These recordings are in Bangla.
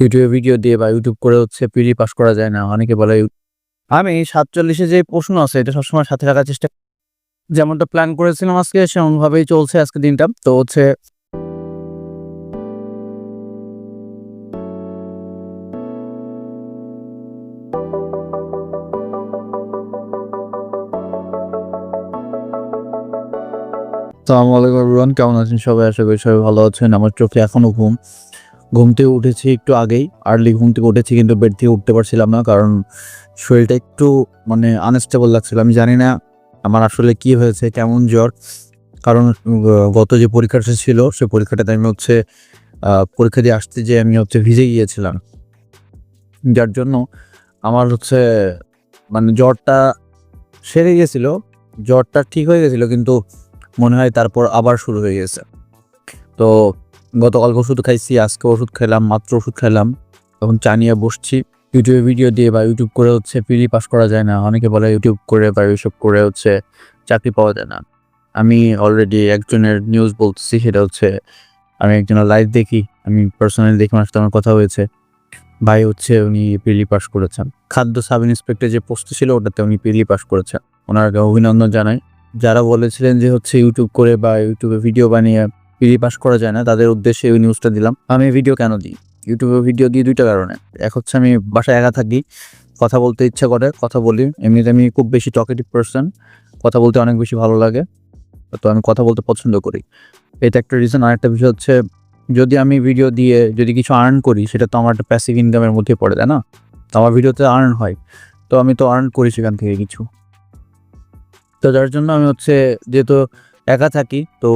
ইউটিউবে ভিডিও দিয়ে বা ইউটিউব করে হচ্ছে পিডি পাস করা যায় না। অনেকে বলে আমি সাতচল্লিশে যে প্রশ্ন আছে এটা সবসময় সাথে রাখার চেষ্টা যেমনটা প্ল্যান করেছিলাম আজকে সেমনভাবেই চলছে আজকে দিনটা। তো হচ্ছে আসসালামু আলাইকুম এভরিওয়ান কেমন আছেন সবাই? আশা করি সবাই ভালো আছেন। আমার চোখে এখনও ঘুম। ঘুম থেকে উঠেছি একটু আগেই আর্লি ঘুম থেকে উঠেছি কিন্তু বেড থেকে উঠতে পারছিলাম না কারণ শরীরটা একটু মানে আনস্টেবল লাগছিল। আমি জানি না আমার আসলে কি হয়েছে, কেমন জ্বর। কারণ গত যে পরীক্ষাটা ছিল, সে পরীক্ষাটাতে আমি হচ্ছে পরীক্ষা দিয়ে আসতে যে আমি হচ্ছে ভিজে গিয়েছিলাম। যার জন্য আমার হচ্ছে মানে জ্বরটা সেরে গিয়েছিল জ্বরটা ঠিক হয়ে গেছিল কিন্তু মনে হয় তারপর আবার শুরু হয়ে গেছে। তো গতকালকে ওষুধ খাইছি, আজকে ওষুধ খেলাম মাত্র ওষুধ খেলাম এখন চা নিয়ে বসছি। ইউটিউবে ভিডিও দিয়ে বা ইউটিউব করে হচ্ছে পিডি পাস করা যায় না। অনেকে বলে ইউটিউব করে বা এইসব করে হচ্ছে চাকরি পাওয়া যায় না। আমি অলরেডি একজনের নিউজ বলতেছি, সেটা হচ্ছে আমি একজনের লাইভ দেখি, আমি পার্সোনালি দেখি সাথে আমার কথা হয়েছে। ভাই হচ্ছে উনি পিডি পাস করেছেন। খাদ্য সাব ইন্সপেক্টর যে পোস্ট ছিল, ওটাতে উনি পিডি পাস করেছেন। ওনাকে অভিনন্দন জানাই। যারা বলেছিলেন যে হচ্ছে ইউটিউব করে বা ইউটিউবে ভিডিও বানিয়ে পিডি পাস করা যায় না, তাদের উদ্দেশ্যে ওই নিউজটা দিলাম। আমি ভিডিও কেন দিই? ইউটিউবে ভিডিও দিই দুইটা কারণে। এক হচ্ছে আমি বাসায় একা থাকি, কথা বলতে ইচ্ছা করে, কথা বলি। এমনিতে আমি খুব বেশি টকেটিভ পার্সন কথা বলতে অনেক বেশি ভালো লাগে, তো আমি কথা বলতে পছন্দ করি। এটা একটা রিজন আরেকটা বিষয় হচ্ছে, যদি আমি ভিডিও দিয়ে যদি কিছু আর্ন করি, সেটা তো আমার একটা প্যাসিভ ইনকামের মধ্যে পড়ে, তাই না? তো আমার ভিডিওতে আর্ন হয়, তো আমি তো আর্ন করি সেখান থেকে কিছু। তো যার জন্য আমি হচ্ছে, যেহেতু একা থাকি, তো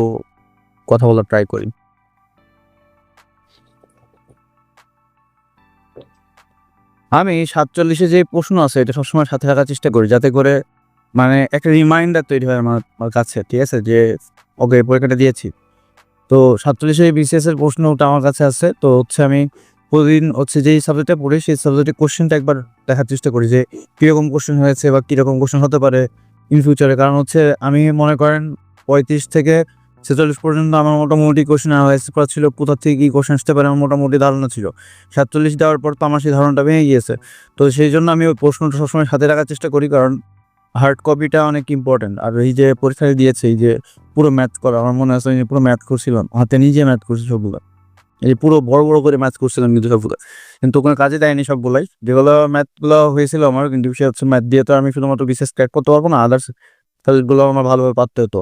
কথা বলার ট্রাই করি। আমি সাতচল্লিশে যে প্রশ্ন আছে, এটা সবসময় সাথে রাখার চেষ্টা করি, যাতে করে মানে একটা রিমাইন্ডার তৈরি হয় আমার কাছে, ঠিক আছে? যে, ওকে পরীক্ষাটা দিয়েছি। তো সাতচল্লিশে বিসিএস এর প্রশ্নটা আমার কাছে আছে, তো হচ্ছে আমি প্রতিদিন হচ্ছে যেই সাবজেক্টে পড়ি, সেই সাবজেক্টের কোশ্চেনটা একবার দেখার চেষ্টা করি যে, কীরকম কোশ্চেন হয়েছে বা কীরকম কোশ্চেন হতে পারে ইন ফিউচারে কারণ হচ্ছে আমি, মনে করেন, পঁয়ত্রিশ থেকে ছেচল্লিশ পর্যন্ত আমার মোটামুটি কোশ্চেন অ্যানালাইসিস করা ছিল, কোথা থেকে কী কোশ্চেন আসতে পারে, আমার মোটামুটি ধারণা ছিল। সাতচল্লিশ দেওয়ার পর তো আমার সেই ধারণাটা ভেঙে গিয়েছে। তো সেই জন্য আমি ওই প্রশ্নটা সবসময় সাথে রাখার চেষ্টা করি, কারণ হার্ড কপিটা অনেক ইম্পর্টেন্ট আর এই যে পরীক্ষায় দিয়েছে, এই যে পুরো ম্যাথ করা, আমার মনে আছে আমি পুরো ম্যাথ করছিলাম, হাতে নিজে ম্যাথ করছি সবগুলো। এই যে পুরো বড় বড় করে ম্যাথ করছিলাম কিন্তু সবগুলো। কিন্তু কোনো কাজে দেয়নি সবগুলাই। যেগুলো ম্যাথগুলো হয়েছিল আমার, কিন্তু বিষয় হচ্ছে ম্যাথ দিয়ে তো আমি শুধুমাত্র বিশেষ ক্র্যাক করতে পারব না আদার্স সাবজেক্টগুলো আমার ভালোভাবে পারতে হতো।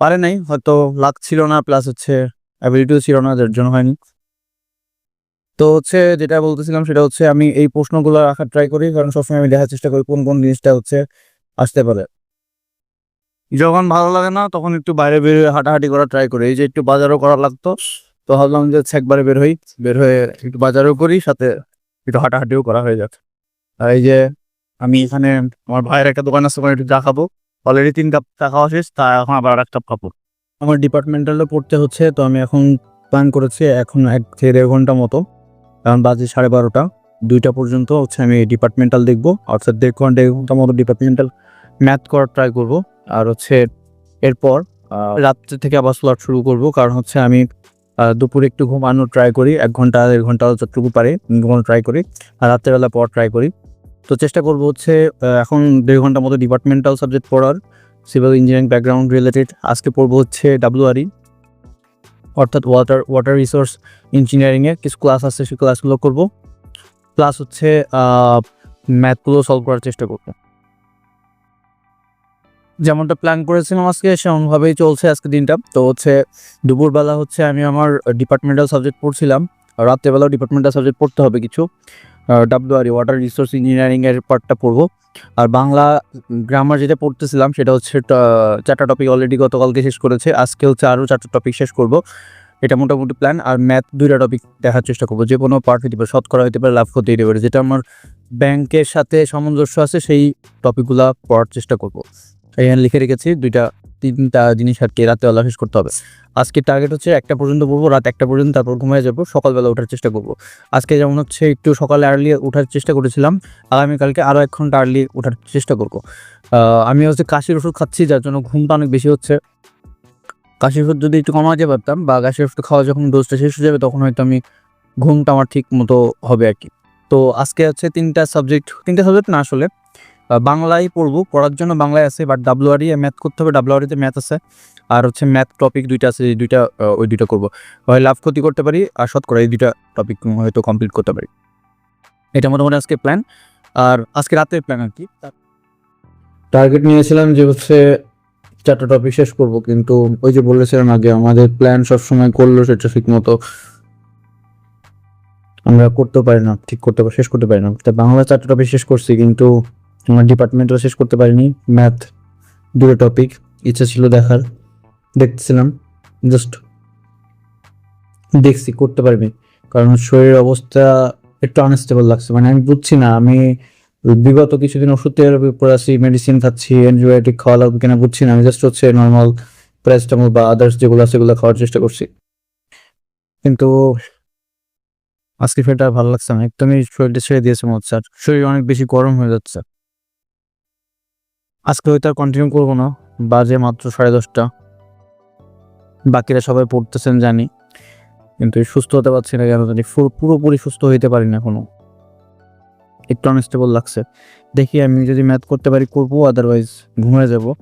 পারে নাই, হয়তো লাক ছিল না প্লাস হচ্ছে অ্যাবিলিটিও ছিল না, যার জন্য হয়নি। তো হচ্ছে যেটা বলতেছিলাম সেটা হচ্ছে আমি এই প্রশ্নগুলো রাখার ট্রাই করি, কারণ সবসময় আমি দেখার চেষ্টা করি কোন কোন জিনিসটা হচ্ছে আসতে পারে। যখন ভালো লাগে না, তখন একটু বাইরে বের হয়ে হাঁটাহাঁটি করার ট্রাই করি। এই যে একটু বাজারও করা লাগতো, তো ভাবলাম যে একবারে বের হই। বের হয়ে একটু বাজারও করি, সাথে একটু হাঁটাহাঁটিও করা হয়ে যাচ্ছে আর এই যে আমি এখানে আমার ভাইয়ের একটা দোকান আছে, ওখানে একটু চা খাব। অলরেডি তিন কাপ চা খাওয়া শেষ, তা এখন আবার এক কাপ খাব। আমার ডিপার্টমেন্টালও পড়তে হচ্ছে, তো আমি এখন প্ল্যান করেছি এখন এক থেকে দেড় ঘণ্টা মতো। কারণ বাজে সাড়ে বারোটা, দুইটা পর্যন্ত হচ্ছে আমি ডিপার্টমেন্টাল দেখব। অর্থাৎ দেড় ঘণ্টা দেড় ঘণ্টা মতো ডিপার্টমেন্টাল ম্যাথ করার ট্রাই করব। আর হচ্ছে এরপর রাত্রে থেকে আবার স্লট শুরু করব। কারণ হচ্ছে আমি দুপুরে একটু ঘুমানোর ট্রাই করি, এক ঘণ্টা, দেড় ঘণ্টা যতটুকু পারে ঘুমানো ট্রাই করি। আর রাত্রেবেলা পর ট্রাই করি। তো চেষ্টা করব হচ্ছে এখন দেড় ঘণ্টার মতো ডিপার্টমেন্টাল সাবজেক্ট পড়ার সিভিল ইঞ্জিনিয়ারিং ব্যাকগ্রাউন্ড রিলেটেড আজকে পড়ব হচ্ছে ডাব্লিউআরই অর্থাৎ ওয়াটার ওয়াটার রিসোর্স ইঞ্জিনিয়ারিংয়ে কিছু ক্লাস আছে, সেই ক্লাসগুলো করব। প্লাস হচ্ছে ম্যাথগুলো সলভ করার চেষ্টা করব। যেমনটা প্ল্যান করেছিলাম আজকে, সেমনভাবেই চলছে আজকে দিনটা। তো হচ্ছে, দুপুরবেলা হচ্ছে আমি আমার ডিপার্টমেন্টাল সাবজেক্ট পড়ছিলাম। রাত্রেবেলাও ডিপার্টমেন্টাল সাবজেক্ট পড়তে হবে কিছু। ডাব্লিউআরই ওয়াটার রিসোর্স ইঞ্জিনিয়ারিংয়ের পার্টটা পড়ব। আর বাংলা গ্রামার যেটা পড়তেছিলাম সেটা হচ্ছে চারটা টপিক অলরেডি গতকালকে শেষ করেছে। আজকে হচ্ছে আরও চারটা টপিক শেষ করব। এটা মোটামুটি প্ল্যান আর ম্যাথ দুইটা টপিক দেখার চেষ্টা করব। যে কোনো পার্ট হতে পারে, শতকরা হতে পারে, লাভ ক্ষতি হতে পারে। যেটা আমার ব্যাংকের সাথে সামঞ্জস্য আছে, সেই টপিকগুলো পড়ার চেষ্টা করব। এখানে লিখে রেখেছি, দুইটা তিনটা জিনিস আর কি রাতেবেলা শেষ করতে হবে। আজকে টার্গেট হচ্ছে একটা পর্যন্ত পড়ব রাত একটা পর্যন্ত তারপর ঘুমিয়ে যাব, সকালবেলা ওঠার চেষ্টা করব। আজকে যেমন হচ্ছে একটু সকালে আর্লি ওঠার চেষ্টা করেছিলাম, আগামীকালকে আরও এক ঘণ্টা আর্লি ওঠার চেষ্টা করব। আমি হচ্ছে কাশির ওষুধ খাচ্ছি, যার জন্য ঘুমটা অনেক বেশি হচ্ছে। কাশির ওষুধ যদি একটু কমাতে পারতাম বা কাশির ওষুধ খাওয়া যখন ডোজটা শেষ হয়ে যাবে, তখন হয়তো আমি ঘুমটা আমার ঠিক মতো হবে আর কি তো আজকে হচ্ছে তিনটা সাবজেক্ট তিনটা সাবজেক্ট না আসলে বাংলায় পড়ব, পড়ার জন্য বাংলায় আছে বাট ডাব্লিউআরই ম্যাথ করতে হবে ডাব্লিউআরিতে ম্যাথ আছে। আর হচ্ছে ম্যাথ টপিক দুইটা আছে, এই দুইটা ওই দুইটা করব। হয় লাভ ক্ষতি করতে পারি, আর শতকরা এই দুইটা টপিক হয়তো কমপ্লিট করতে পারি। এটা মোটামুটি আজকে প্ল্যান আর আজকে রাতের প্ল্যান আর কি? টার্গেট নিয়েছিলাম যে হচ্ছে চারটা টপিক শেষ করব, কিন্তু ওই যে বলেছিলাম আগে, আমাদের প্ল্যান সবসময় করল সেটা ঠিক মতো আমরা করতে পারি না, ঠিক করতে পারি, শেষ করতে পারি না। বাংলা চারটা টপিক শেষ করছি, কিন্তু ডিপার্টমেন্টও শেষ করতে পারিনি। ম্যাথ দুটো টপিক ইচ্ছা ছিল দেখার। দেখতেছিলাম জাস্ট দেখছি, করতে পারবি। কারণ শরীরের অবস্থা একটু আনস্টেবল লাগছে। মানে আমি বুঝছি না, আমি বিগত কিছুদিন ওষুধ থেরাপি উপর আছি মেডিসিন খাচ্ছি অ্যান্টিবায়োটিক খাওয়া লাগবে কিনা বুঝছি না। আমি জাস্ট হচ্ছে নর্মাল প্যারাসিটামল বা আদার্স যেগুলো আছে সেগুলো খাওয়ার চেষ্টা করছি। কিন্তু আজকে ফেরটা ভালো লাগছে না। একদমই শরীরটা ছেড়ে দিয়েছে মনে হচ্ছে। শরীর অনেক বেশি গরম হয়ে যাচ্ছে। আজকে হয়তো আর কন্টিনিউ করব না। বাজে মাত্র সাড়ে দশটা। বাকিরা সবাই পড়তেছেন, জানি। কিন্তু সুস্থ হতে পারছি না কেন জানি। পুরোপুরি সুস্থ হইতে পারি না এখনও। একটু আনস্টেবল লাগছে। দেখি আমি যদি ম্যাথ করতে পারি, করব আদারওয়াইজ ঘুমিয়ে যাব।